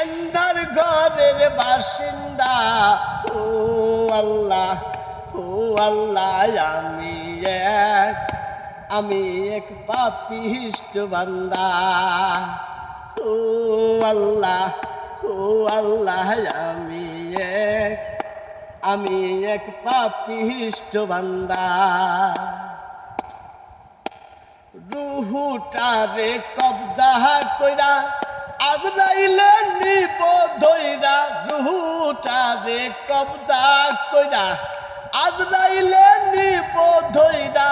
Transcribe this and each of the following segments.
আন্ধার ঘরের বাসিন্দা। ও আল্লাহ ও আল্লাহ, আমি এক আমি এক পাপিষ্ট বান্দা। ও আল্লাহ ও আল্লাহ, আমি এক আমি এক পাপিষ্ট বান্দা। রুহুটারে কবজা কইরা আজরাইলে নিব ধইরা রুহুটারে কবজা কইরা। আজরাইলে নিব ধইরা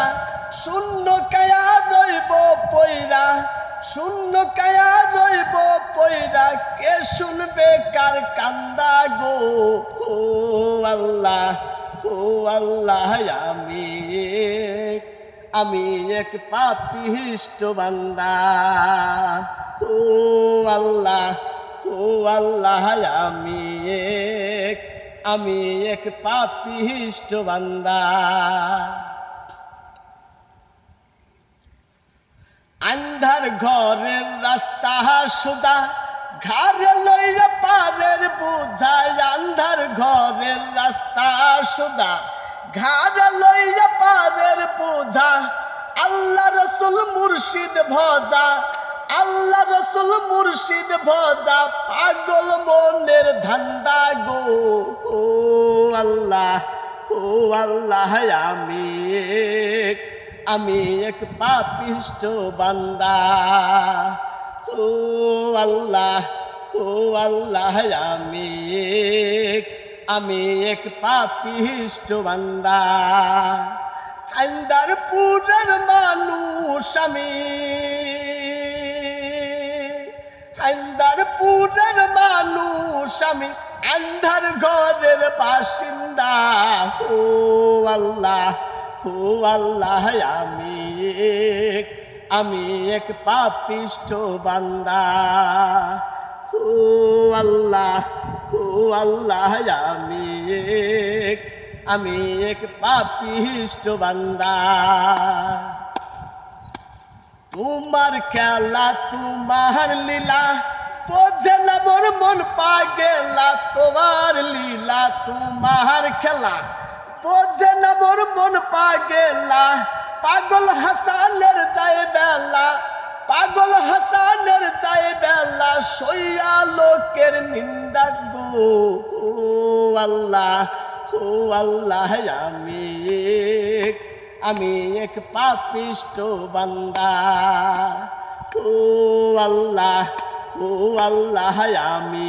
শূন্য কায়া রইব পইরা। শূন্য কায়া রইব পইরা, কে শুনবে কার কান্দা গো? ও আল্লাহ ও আল্লাহ, আমি আমি এক পাপিষ্ট বান্দা। ও আল্লাহ ও আল্লাহ, আমি এক আমি এক পাপিষ্ট বান্দা। আন্ধার ঘরের রাস্তা সুদা ঘরে লইয়া পারের বুঝায়। আন্ধার ঘরের রাস্তা সুদা ঘরে লইয়া পারের বুঝা, আল্লাহ রসুল মুর্শিদ ভজা, আল্লাহ রসুল মুর্শিদ ভজা, পাগল মনের ধান্দা গো। ও আল্লাহ ও আল্লাহ, আমি এক আমি এক পাপিষ্ট বান্দা। ও আল্লাহ ও আল্লাহ, আমি এক আমি এক পাপিষ্ট বান্দা। হাইন্দারপুরের মানুষ আমি। হাইন্দারপুরের মানুষ আমি, আন্ধার ঘরের বাসিন্দা। ও আল্লাহ ও আল্লাহ, আমি এক আমি এক পাপিষ্ট বান্দা। ও আল্লাহ ও আল্লাহ, আমি এক আমি এক পাপিষ্ট বান্দা। তোমার খেলা, তোমার লীলা, বোঝে না মোর মন পা গেলা তোমার লীলা, তোমার খেলা, বোঝে না মোর মন পা গেলা পাগল হাসানের যায় বেলা, পাগল হাসানের যায় বেলা, সইয়া লোকের নিন্দা গো আল্লাহ। ও আল্লাহ, আমি এক আমি এক পাপিষ্ট বান্দা। ও আল্লাহ ও আল্লাহ, আমি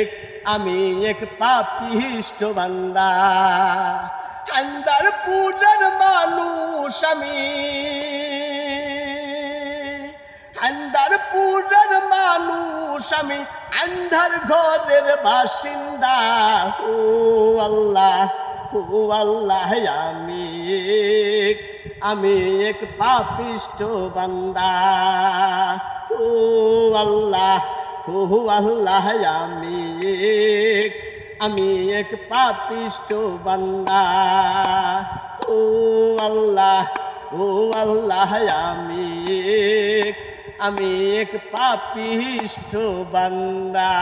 এক আমি এক পাপিষ্ট বান্দা। আন্দারপুরের মানুষ আমি। মানুষ আমি আন্ধার ঘরের বাসিন্দা। ও আল্লাহ ও আল্লাহ, আমি আমি এক পাপিষ্ট বান্দা। ও আল্লাহ ও আল্লাহ, আমি আমি এক পাপিষ্ট বান্দা। ও আল্লাহ ও আল্লাহ, আমি আমি এক পাপিষ্ট বান্দা।